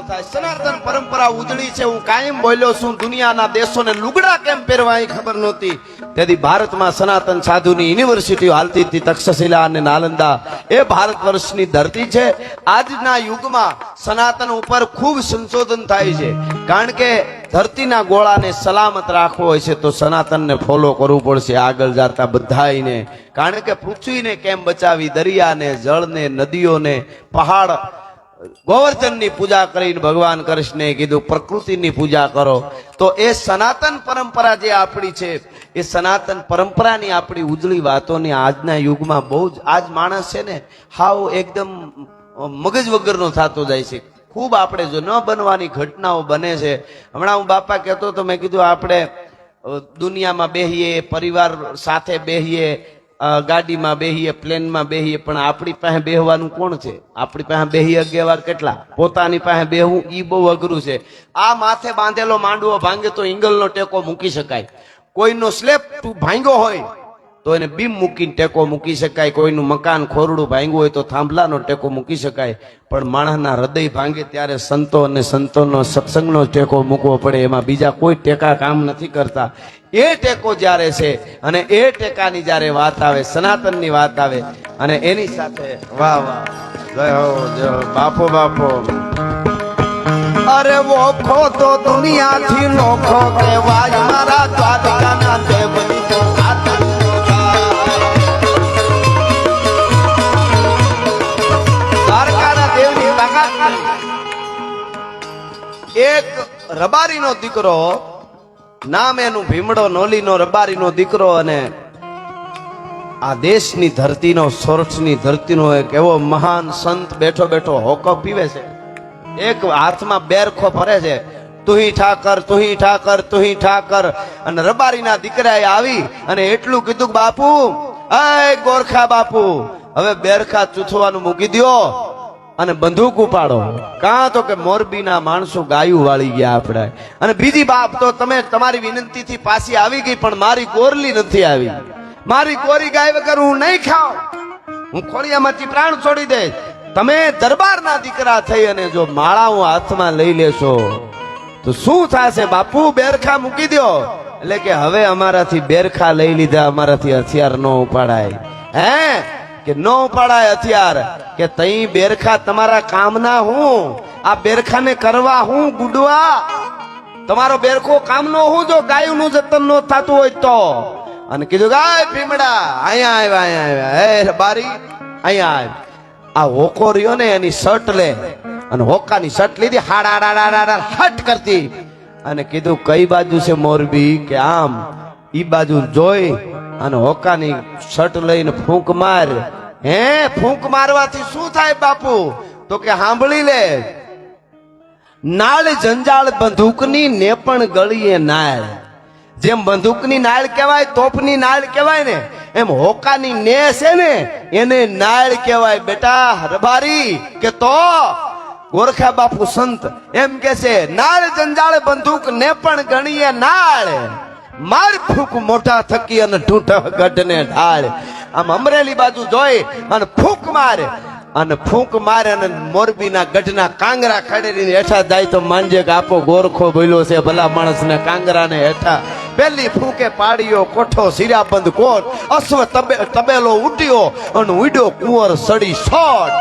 થાય. સનાતન પરંપરા ઉજળી છે. હું કાયમ બોલ્યો છું દુનિયાના દેશોને લુગડા કેમ પહેરવા એ ખબર નહોતી. તેથી ભારતમાં સનાતન સાધુની યુનિવર્સિટીઓ હાલતી હતી તક્ષશિલા અને નાલંદા. એ ભારત વર્ષની ધરતી છે. આજના યુગમાં સનાતન ઉપર ખૂબ સંશોધન થાય છે. કારણ કે ધરતીના ગોળાને સલામત રાખવો હોય છે તો સનાતનને ફોલો કરવું પડશે. આગળ જાતા બધાયને. કારણ કે પૃથ્વીને કેમ બચાવી? દરિયાને જળને નદીઓને પહાડ ગોવર્ધનની પૂજા કરીને ભગવાન કૃષ્ણે કીધું, પ્રકૃતિની પૂજા કરો. તો એ સનાતન પરંપરા જે આપણી છે, એ સનાતન પરંપરાની આપણી ઉજળી વાતોની આજના યુગમાં બહુ જ, આજ માણસ છે ને, હાવ એકદમ મગજ વગરનો થતો જાય છે. ખૂબ આપણે જો ન બનવાની ઘટનાઓ બને છે. હમણાં હું બાપા કહેતો તો મેં કીધું, આપણે દુનિયામાં બેહીએ, પરિવાર સાથે બેહીએ ગાડીમાં બેહીએ, પ્લેનમાં બેહીએ, પણ આપણી પાસે બેહવાનું કોણ છે? આપણી પાસે બેહી અગિયાર કેટલા? પોતાની પાસે બેહવું એ બહુ અઘરું છે. આ માથે બાંધેલો માંડવો ભાંગે તો ઇંગલનો ટેકો મૂકી શકાય. કોઈનો સ્લેબ ભાંગ્યો હોય તો એને બીમ મૂકીને ટેકો મૂકી શકાય, કોઈનું મકાન ખોરડું ભાંગ્યું હોય તો થાંભલાનો ટેકો મૂકી શકાય. પણ માણસના હૃદય ભાંગે ત્યારે સંતો અને સંતોનો સત્સંગનો ટેકો મૂકવો પડે, એમાં બીજા કોઈ ટેકા કામ નથી કરતા. એ ટેકો જ્યારે છે અને એ ટેકાની જ્યારે વાત આવે, સનાતનની વાત આવે, અને એની સાથે વાહ વાહ. જય હો, જય બાપો બાપો. અરે વોખો તો દુનિયાથી નોખો કહેવાય રબારીનો દીકરો, નામ એનું ભીમડો, નોલીનો રબારીનો દીકરો અને આ દેશની ધરતીનો સોરઠની ધરતીનો એક એવો મહાન સંત બેઠો બેઠો હોકો પીવે છે. એક હાથમાં બેરખો ફરે છે. તુહી ઠાકર તુહી ઠાકર તુહી ઠાકર. અને રબારીના દીકરાએ આવી અને એટલું કીધું બાપુ, અય ગોરખા બાપુ, હવે બેરખા ચૂથવાનું મૂકી દ્યો. અને બંદૂક ઉપાડો. કાં તો કે મોરબીના માણસો ગાયું વાળી ગયા આપણે. અને બીજી બાપ તો તમે તમારી વિનંતીથી પાછી આવી ગઈ, પણ મારી કોરલી નથી આવી. મારી કોરી ગાય વગર હું નહીં ખાઉં. હું ખોળિયામાંથી પ્રાણ છોડી દે તમે દરબારના દીકરા થઈ અને જો માળા હું હાથમાં લઈ લેશો, તો શું થશે? બાપુ, બેરખા મૂકી દ્યો. એટલે કે હવે અમારાથી બેરખા લઈ લીધા, અમારાથી હથિયાર ન ઉપાડાય. હે? કે ન ઉપાડાય હથિયાર, કે તઈ બેરખા તમારા કામના હું, આ બેરખાને કરવા હું ગુડવા. તમારો બેરખો કામનો હું, જો ગાયનું જતન નો થતું હોય તો. અને કીધું ગાય ભીમડા, અહીંયા આવ્યા અહીંયા આવ્યા. હે બારી, અહીંયા આવ્યા. આ હોકો રહ્યો ને, એની શર્ટ લે. અને હોકાની શર્ટ લીધી હાડા હાડા હાડા હાડા હટ કરતી. અને કીધું, કઈ બાજુ છે મોરબી? કે, આમ ઈ બાજુ જોઈ અને હોકાની શર્ટ લઈને ફૂંક માર. હે, ફૂંક મારવાથી શું થાય બાપુ? તો કે સાંભળી લે. નાળ જંજાળ બંદૂકની ને પણ ગળીએ નાળ. જેમ બંદૂકની નાળ કહેવાય, તોપની નાળ કહેવાય ને, એમ હોકાની ને છે ને, એને નાળ કહેવાય. બેટા, રબારી કે તો? ગોરખા બાપુ સંત એમ કે છે, નાળ જંજાળ બંદૂક ને પણ ગણીએ નાળ. માર ફૂક મોટા થકી અને ઢૂંઢ ગઢને ઢાળ. આમ અમરેલી બાજુ જોઈ અને ફૂક મારે. અને ફૂંક મારે અને મોરબીના ગઢના કાંગરા ખડેરીને હેઠા જાય તો માનજે કે આપો ગોરખો બોલ્યો છે ભલા માણસને કાંગરાને હેઠા. પેલી ફૂંકે પાડ્યો કોઠો સિરાબંધ કોટ, અશ્વ તબે તબેલો ઉડ્યો અને ઉડ્યો કુંવર સડી સોટ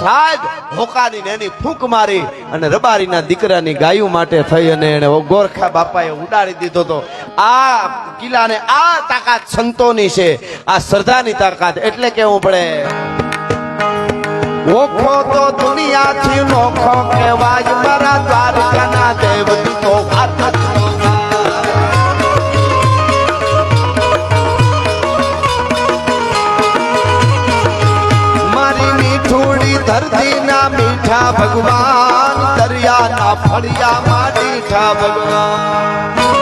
સાહેબ હોકાની ને એની ફૂંક મારી અને રબારીના દીકરાની ગાયું માટે થઈ અને એને ગોરખા બાપાએ ઉડાડી દીધો તો આ કિલ્લાને આ તાકાત સંતોની છે. આ શ્રદ્ધાની તાકાત એટલે કેવું પડે ઓખો તો દુનિયાથી નોખો કહેવાય. ભગવાન દરિયાના ફળિયામાં મીઠા ભગવાન.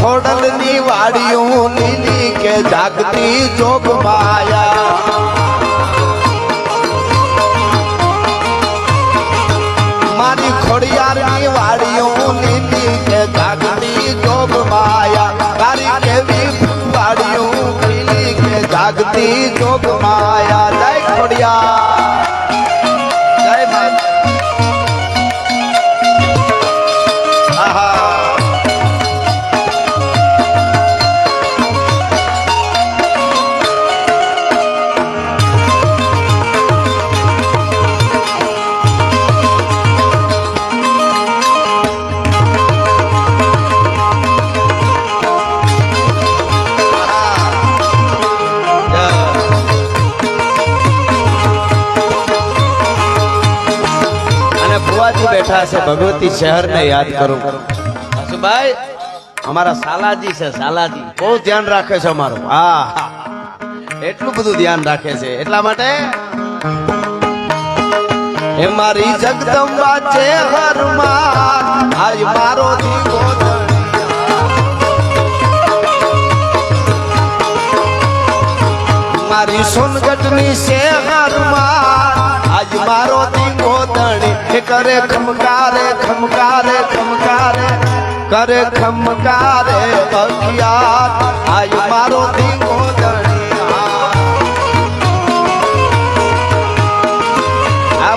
ખોડલની વાડિયું લીલી કે જાગતી જોગ માયા. મારી ખોડિયારની વાડિયું લીલી કે જાગતી જોગ માયા. તારી કેવી વાડીયું લીલી કે જાગતી જોગ માયા. જય ખોડિયા. છે ભગવતી શહેરને યાદ કરું. હસુભાઈ અમારા સાલાજી છે સાલાજી. બહુ ધ્યાન રાખે છે અમારું. હા. એટલું બધું ધ્યાન રાખે છે. એટલા માટે એ મારી જગદંબા છે હરમાં આજ મારો દીવો મારી સોનગઢની શહેરમાં કરે ખમકારે ખમકારે ખમકારે કરે ખમકારે અખિયાર આજ મારો દીવો દણિયા આ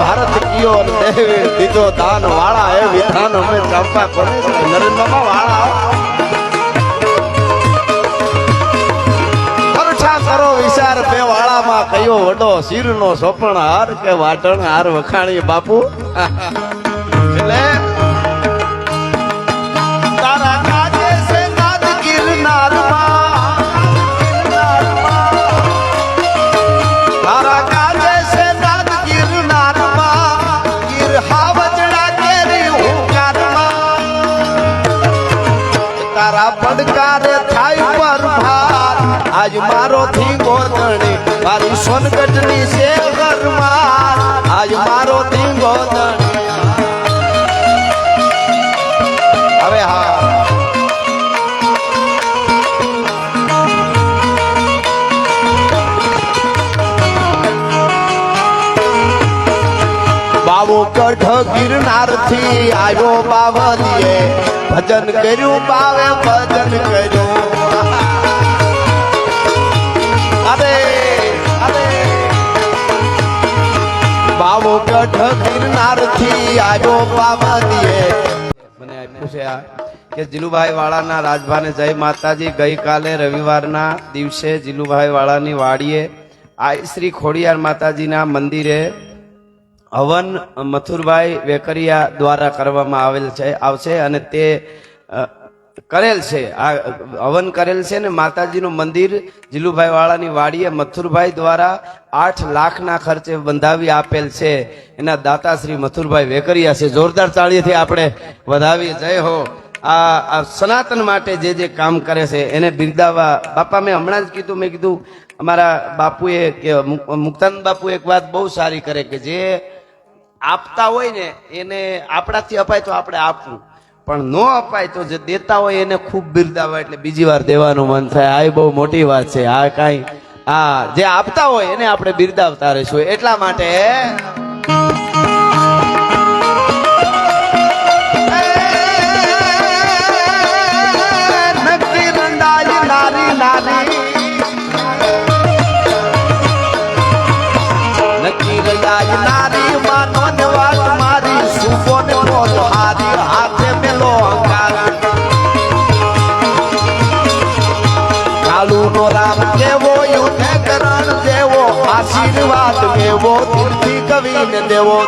ભારત કયો દીધો દાન વાળા એ વિધાન અમે ચાંપા છે. નરેન્દ્ર વાળા વાળામાં કયો વડો? શીરનો સોપણ હાર કે વાટણ હાર વખાણી બાપુ? આજ મારો થી ગોદણી મારી સોનગઢની છે ઘરમાં આજ મારો થી ગોદણી હવે હા. બાવો કઢ ગિરનારથી આવ્યો બાવલીએ ભજન કર્યું બાવે, ભજન કર્યું બાવો ગઢ ગિરનારથી આવ્યો બાવલીએ મને આપ્યું છે આ કે જીલુભાઈ વાળાના રાજભાને જય માતાજી. ગઈકાલે રવિવારના દિવસે જીલુભાઈ વાળાની વાડીએ આ શ્રી ખોડિયાર માતાજીના મંદિરે હવન મથુરભાઈ વેકરિયા દ્વારા કરવામાં આવેલ છે, આવશે અને તે કરેલ છે. આ હવન કરેલ છે ને માતાજીનું મંદિર જીલુભાઈ વાળાની વાડીએ મથુરભાઈ દ્વારા આઠ લાખના ખર્ચે બંધાવી આપેલ છે. એના દાતા શ્રી મથુરભાઈ વેકરિયા છે. જોરદાર તાળીથી આપણે વધાવી જય હો. આ સનાતન માટે જે જે કામ કરે છે, એને બિરદાવવા. બાપા, મેં હમણાં જ કીધું, મેં કીધું, અમારા બાપુએ કે મુક- મુક્તાનંદ બાપુ એક વાત બહુ સારી કરે કે જે આપતા હોય ને, એને આપણાથી અપાય તો આપણે આપવું. પણ ન અપાય તો જે દેતા હોય એને ખૂબ બિરદાવા એટલે બીજી વાર દેવાનું મન થાય. આ બહુ મોટી વાત છે. આ કાંઈ, આ જે આપતા હોય એને આપણે બિરદાવતા રહીશું. એટલા માટે યુને કરણ દેવો આશીર્વાદ મેવો તીર્થી કવિને દેવો.